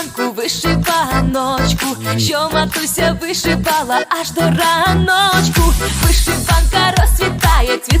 вишиванку, вишиваночку, що матуся вишивала аж до раночку. Вишиванка розцвітає цвіт